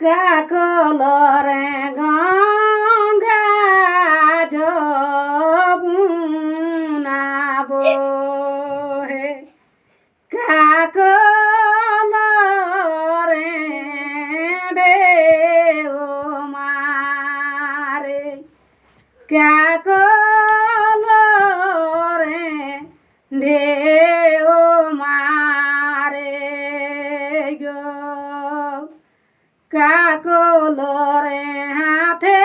কাকলরে গঙ্গা যমুনাব হে কাকলরে রে মারে। ঢে কাকলরে হাতে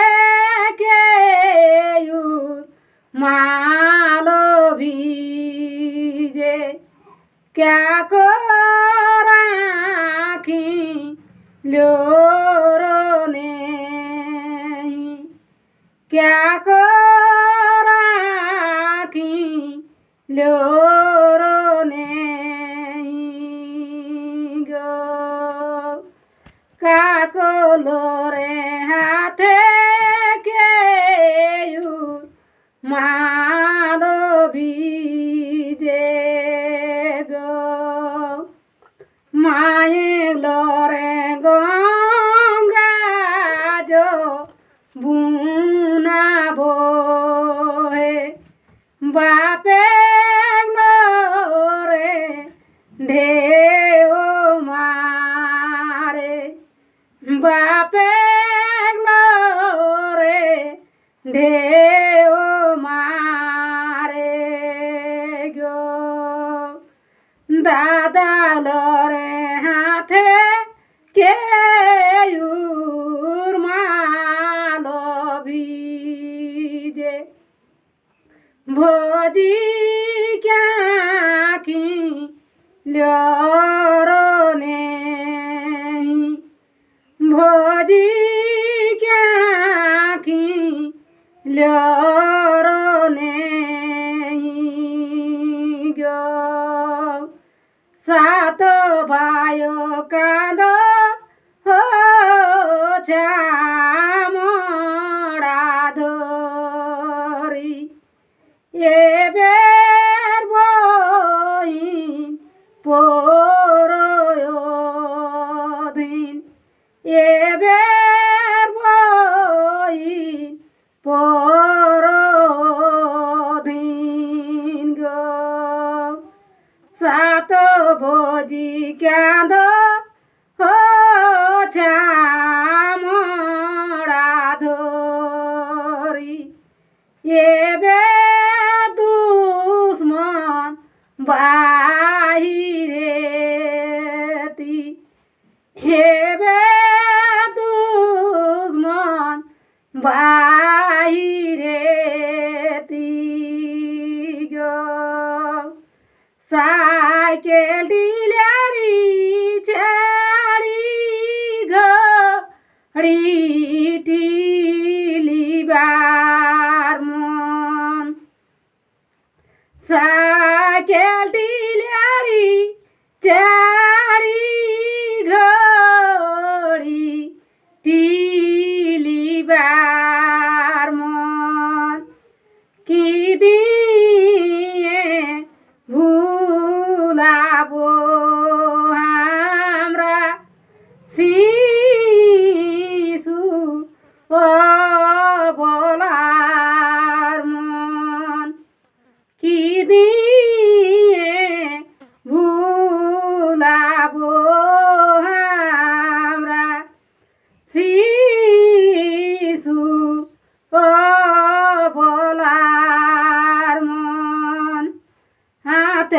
কেয়ুর মালো ভিজে কাকরাখি লোরনে কাকরাখি লোরনে কাকলরে হাতে কেউ কেয়ু মালবীজে গো। মায়ে লরে গঙ্গা যো বুনাব হে বাপে বাপে লরে ঢেউ মারে গো। দাদা লরে হাতে কেয়ুর মালবীজে ভোজি কি লরনে লরনে গো। সাত ভাই কাঁদ চামড়া ধরি এবার বই পরদিন এবার বই পরদিন সাত ভোজি কাঁদ হো ধরি। এবে দুশ্মন বাহিরে হেবে দুশ্মন বাহিরে গো। সাইকেল ডিলাড়ি চাড়ি ঘড়ি টিলিবার মন সাইকেল ডিলাড়ি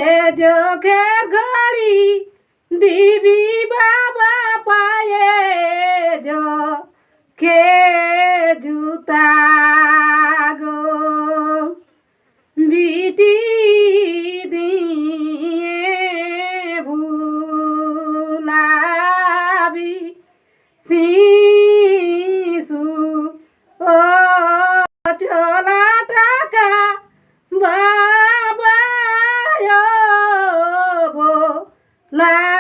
হাতে চোখের ঘড়ি দিবি বাবা পায়ে যো খে জুতা lá